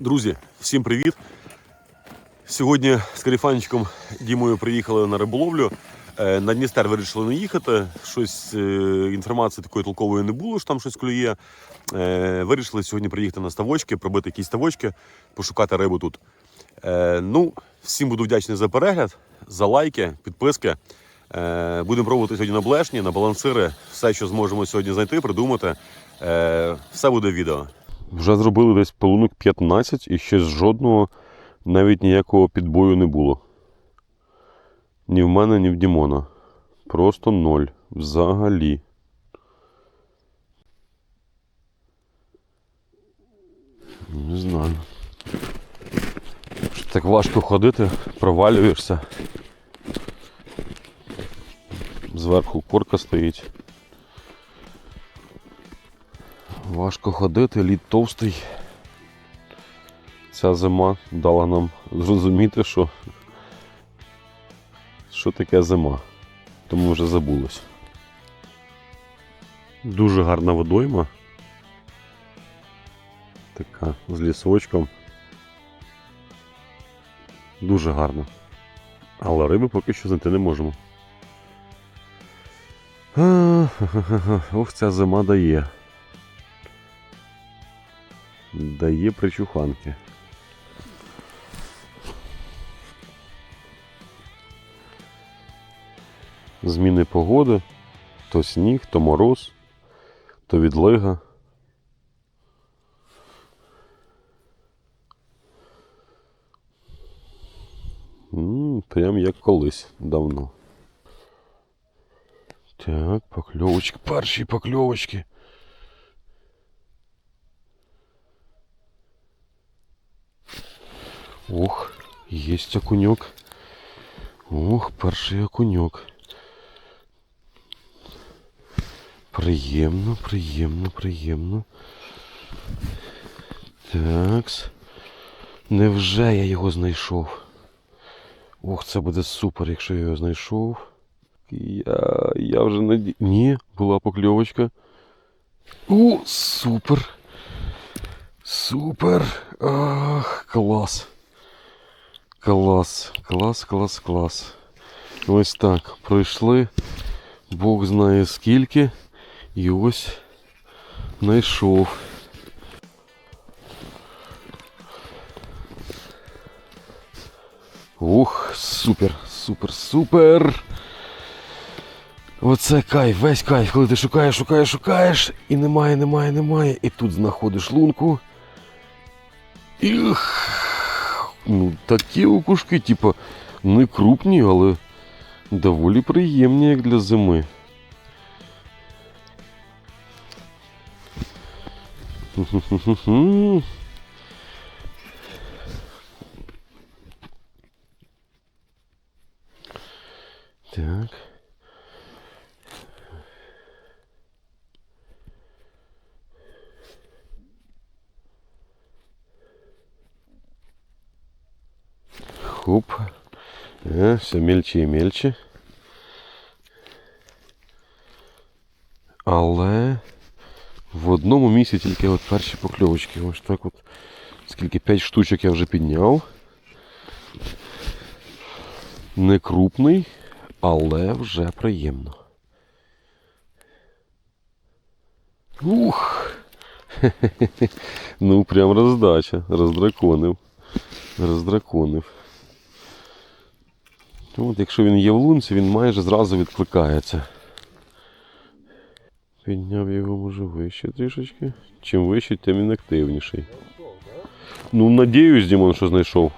Друзі, всім привіт! Сьогодні з Каріфанчиком Дімою приїхали на риболовлю. Е, На Дністер вирішили не їхати. Щось е, інформації такої толкової не було, що там щось клює. Е, Вирішили сьогодні приїхати на ставочки, пробити якісь ставочки, пошукати рибу тут. Ну, всім буду вдячний за перегляд, за лайки, підписки. Будемо пробувати сьогодні на блешні, на балансири. Все, що зможемо сьогодні знайти, придумати. Все буде в відео. Вже зробили десь полунок 15 і ще з жодного навіть ніякого підбою не було. Ні в мене, ні в Дімона. Просто ноль. Взагалі. Не знаю. Що так важко ходити, провалюєшся. Зверху корка стоїть. Важко ходити, лід товстий. Ця зима дала нам зрозуміти, що, що таке зима. Тому вже забулось. Дуже гарна водойма. Така з лісочком. Дуже гарна. Але риби поки що знайти не можемо. Ох, ця зима дає. Дає причуханки. Зміни погоди. То сніг, то мороз, то відлига. Прям як колись давно. Так, покльовочки, перші покльовочки. Ох, есть окунек. Ох, перший окунек. Приємно, приємно, приємно. Такс. Невже я його знайшов? Ох, це буде супер, якщо я його знайшов. Я, я вже наді... Ні, була покльовочка. О, супер. Супер. Ах, клас. Клас, клас, клас, клас. Ось так. Пройшли. Бог знає скільки. І ось знайшов. Ух, супер, супер, супер. Оце кайф, весь кайф, коли ти шукаєш, шукаєш, шукаєш, і немає, немає, немає. І тут знаходиш лунку. Іх. Ну, такі окушки, типа, не крупні, але доволі приємні, як для зими. Хм-хм-хм-хм. Так. Хоп. Е, все мельче і мельче. Але в одному місці тільки от перші покльовочки. Ось так от. Скільки 5 штучок я вже підняв. Не крупний, але вже приємно. Ух! Хе-хе-хе. Ну, прям роздача. Роздраконив. Роздраконив. Ну, От, якщо він є в лунці, він майже зразу відкликається. Підняв його може вище трішечки. Чим вище, тим він активніший. Ну, надіюсь, Дімон, що знайшов.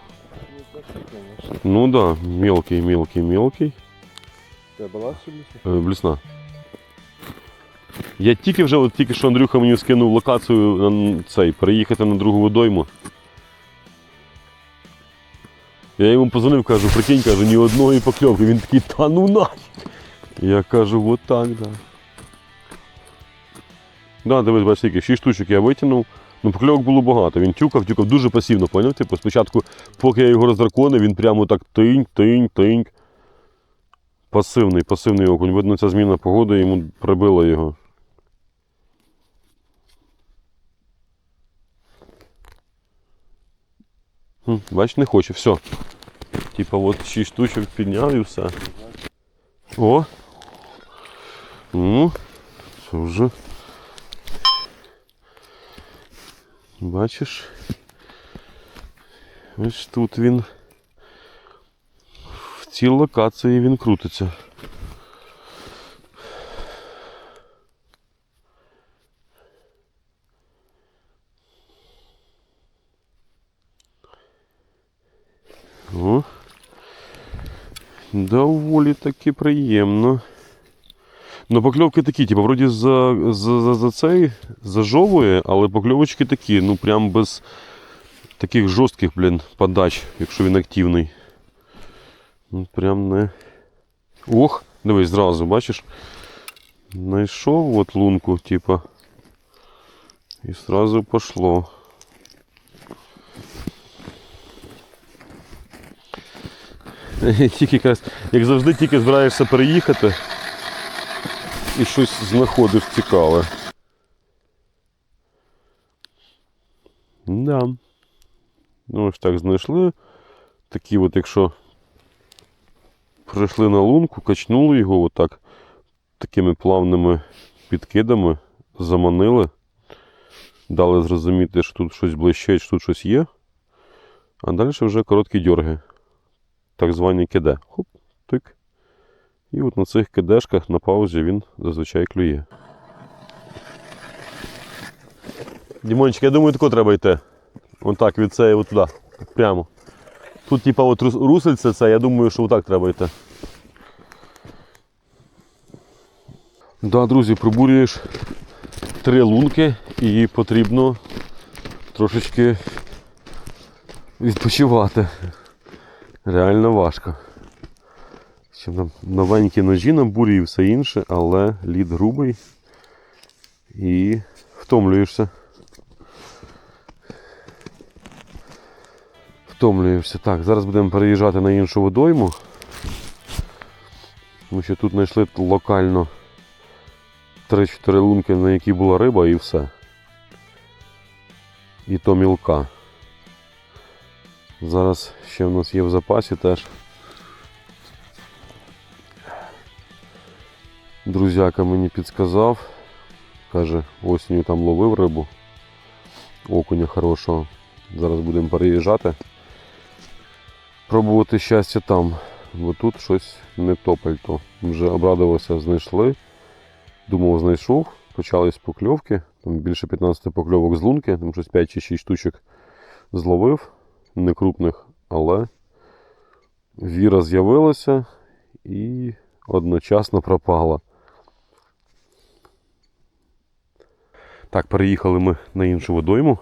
Ну да, мелкий, мелкий, мелкий. Це була? Е, Блісна. Я тільки вже, от тільки що Андрюха мені скинув локацію на цей, переїхати на другу водойму. Я йому позвонив, кажу, прикинь, кажу, ні одної покльовки. Він такий, та ну нафіг. Я кажу, от так, да. Да, дивись, бачиш, скільки, 6 штучок я витягнув. Ну, покльовок було багато. Він тюкав, тюкав дуже пасивно, поняв? Типу, спочатку, поки я його роздраконив, він прямо так тинь, тинь, тинь. Пасивний, пасивний окунь. Видно, ця зміна погоди йому прибила його. Бач, не хоче, все. Типа от 6 штучок підняв і все. О! Ну, це вже. Бачиш? Ось тут він. В цій локації він крутиться. Доволі таки приємно. Ну, покльовки такі, типу, вроді за, за, за, за цей зажовує, але покльовочки такі, ну прям без таких жорстких, блін, подач, якщо він активний. Ну, прям не. Ох, дивись, зразу, бачиш? Знайшов от лунку, типа. І сразу пошло. Тільки якраз, як завжди, тільки збираєшся переїхати і щось знаходиш цікаве. Да. Ну ось так знайшли. Такі от, якщо прийшли на лунку, качнули його отак такими плавними підкидами, заманили, дали зрозуміти, що тут щось блищить, що тут щось є. А далі вже короткі дьорги. Так звані киде. Хоп, тик. І от на цих кидешках на паузі він зазвичай клює. Дімончик, я думаю, тако треба йти. Вон так, від цієї от туди. Прямо. Тут, типа, от рус- русельце це, я думаю, що отак треба йти. Да, друзі, пробурюєш три лунки і потрібно трошечки відпочивати. Реально важко. Ще там новенькі ножі на бурі і все інше, але лід грубий і втомлюєшся. Втомлюєшся. Так, зараз будемо переїжджати на іншу водойму. Тому що тут знайшли локально 3-4 лунки, на які була риба і все. І то мілка. Зараз ще в нас є в запасі теж. Друзяка мені підсказав. Каже, осінню там ловив рибу. Окуня хорошого. Зараз будемо переїжджати. Пробувати щастя там. Бо тут щось не то пальто. Вже обрадувався, знайшли. Думав, знайшов. Почались покльовки. Там більше 15 покльовок з лунки, там щось 5 чи 6 штучок зловив не крупних, але віра з'явилася і одночасно пропала. Так, переїхали ми на іншу водойму.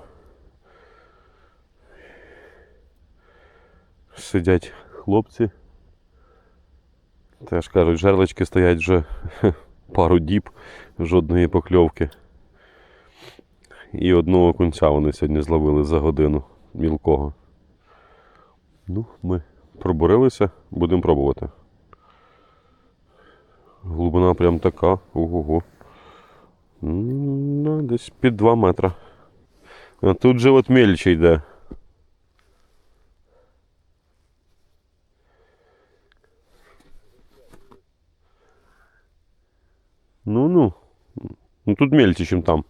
Сидять хлопці. Теж кажуть, жерлички стоять вже пару діб, жодної покльовки. І одного кунця вони сьогодні зловили за годину мілкого. Ну, ми пробурилися, будемо пробувати. Глибина прям така, ого-го. Ну, Десь під 2 метра. А тут же от мельче йде. Ну-ну. Ну тут мельче, ніж там.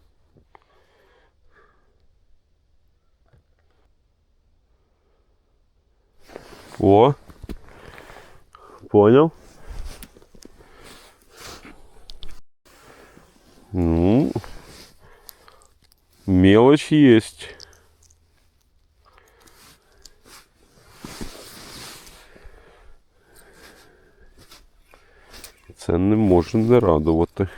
О. Понял. Ну. Мелочь есть. Це не може не радувати.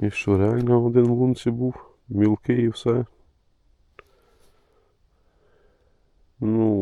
І що, реально один лунці був? Мілкий і все.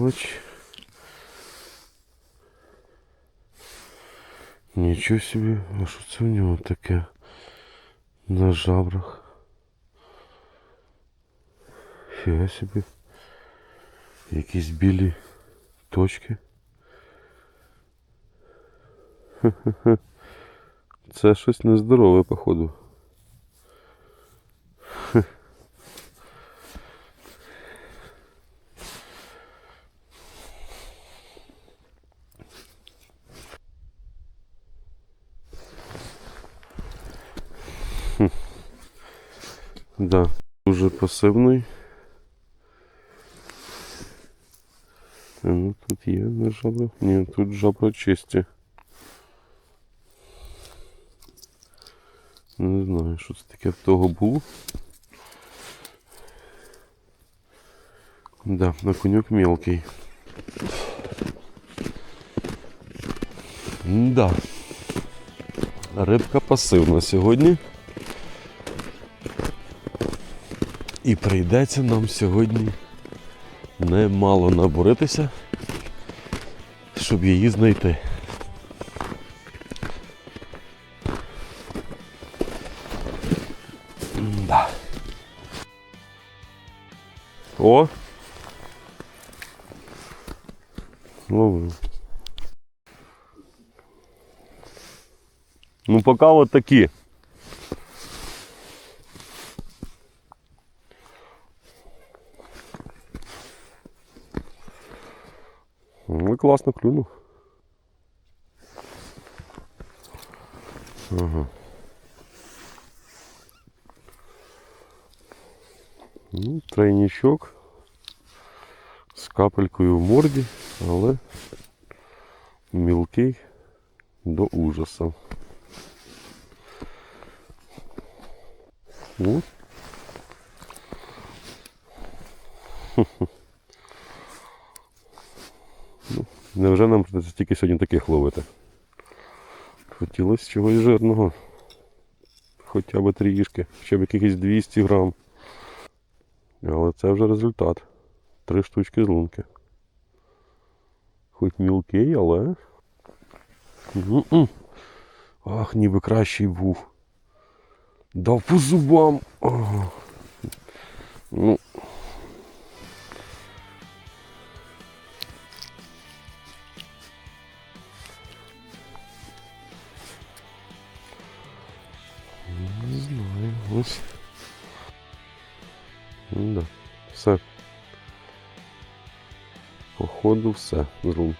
Мелочь. Нічого собі, а що це в нього таке на жабрах? Фіга собі. Якісь білі точки. Хе-хе-хе. Це щось нездорове, походу. Да, дуже пасивний. А ну тут є на жабрах? Ні, тут жабра чисті. Не знаю, що це таке в того було. Да, на конюк мелкий. Да. Рибка пасивна сьогодні. І прийдеться нам сьогодні немало наборитися, щоб її знайти. Да. О! Ловив. Ну, поки от такі. Ну, класно клюнув. Ага. Ну, тройничок з капелькою в морді, але мілкий до ужаса. Ну. Ну, Невже нам тільки сьогодні таких ловити? Хотілося чогось жирного. Хоча б трішки, ще б якихось 200 грам. Але це вже результат. Три штучки з лунки. Хоч мілкий, але. М-м. Ах, ніби кращий був. Дав по зубам. Ну. Ось. Да. Все. Походу все з лунки.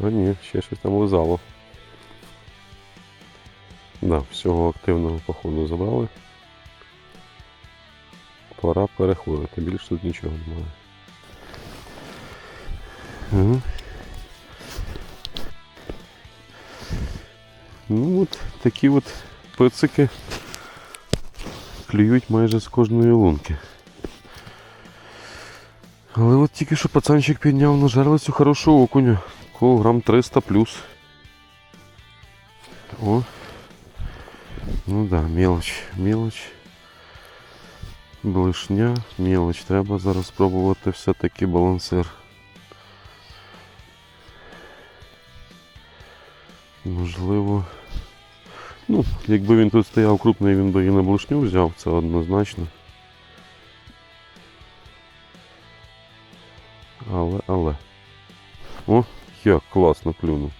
А ні, ще щось там лизало. Да, всього активного походу забрали. Пора переходити, більше тут нічого немає. Ага. Ну от такі от пицики клюють майже з кожної лунки. Але от тільки що пацанчик підняв на жерлицю хорошого окуня. Такого грам 300 плюс. О. Ну да, мелоч, мелоч. Блишня, мелоч. Треба зараз спробувати все-таки балансир. Можливо. Ну, якби він тут стояв крупний, він би і на блишню взяв, це однозначно. Але, але. О, як класно клюнув.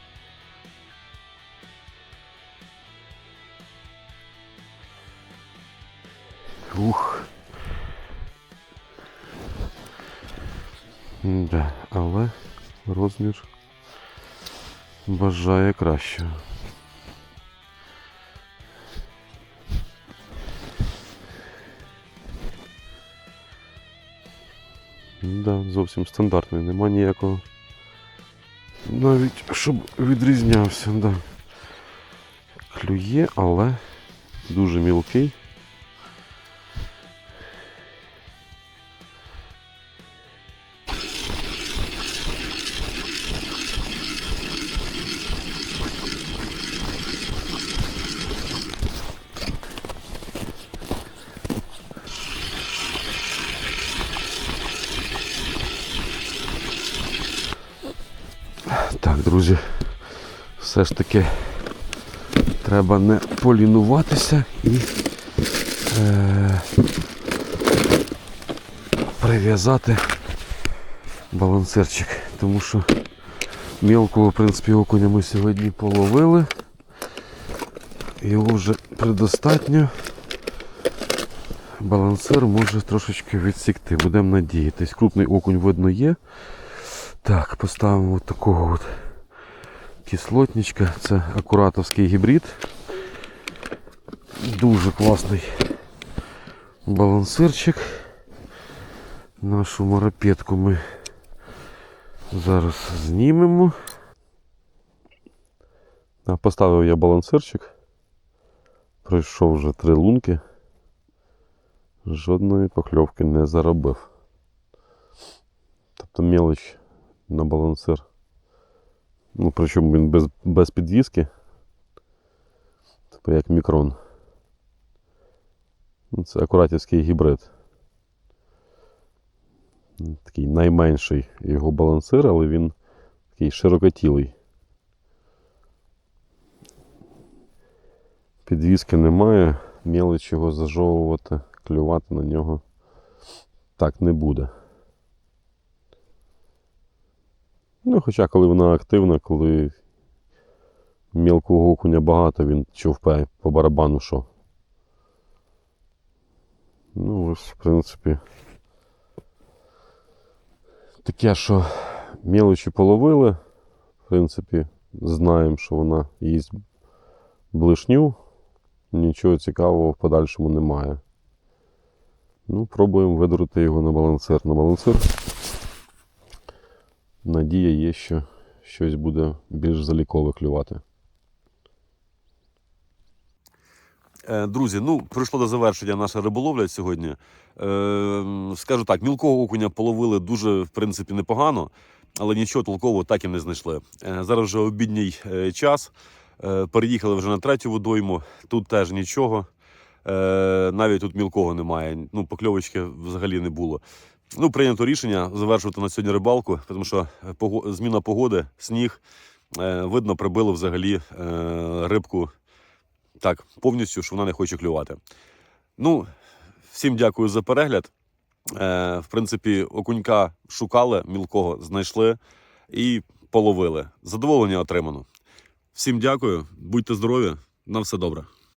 Ух. Да, але розмір бажає кращого. Да, зовсім стандартний, нема ніякого. Навіть щоб відрізнявся, да. Клює, але дуже мілкий. Все ж таки треба не полінуватися і е, прив'язати балансирчик, тому що мілкого, в принципі, окуня ми сьогодні половили. Його вже предостатньо. Балансир може трошечки відсікти. Будемо надіятись. Крупний окунь видно є. Так, поставимо от такого от кислотничка. Це акуратовський гібрид. Дуже класний балансирчик. Нашу моропетку ми зараз знімемо. Поставив я балансирчик. Пройшов вже три лунки. Жодної покльовки не заробив. Тобто мелоч на балансир. Ну, причому він без, без підвіски. Тобто як мікрон. Ну, Це акуратівський гібрид. Такий найменший його балансир, але він такий широкотілий. Підвіски немає, мелоч його зажовувати, клювати на нього так не буде. Ну, хоча коли вона активна, коли мілкого окуня багато, він човпає по барабану що. Ну, ось, в принципі. Таке, що мелочі половили. В принципі, знаємо, що вона їсть блишню. Нічого цікавого в подальшому немає. Ну, пробуємо видурити його на балансир. На балансир. Надія є, що щось буде більш залікове клювати. Е, Друзі, ну прийшло до завершення наша риболовля сьогодні. Е, скажу так, мілкого окуня половили дуже, в принципі, непогано, але нічого толкового так і не знайшли. Е, зараз вже обідній час. Переїхали вже на третю водойму. Тут теж нічого. Навіть тут мілкого немає. Ну, покльовочки взагалі не було. Ну, прийнято рішення завершувати на сьогодні рибалку, тому що зміна погоди, сніг. Е, видно, прибило взагалі е, рибку так, повністю, що вона не хоче клювати. Ну, всім дякую за перегляд. Е, в принципі, окунька шукали мілкого, знайшли і половили. Задоволення отримано. Всім дякую, будьте здорові, на все добре.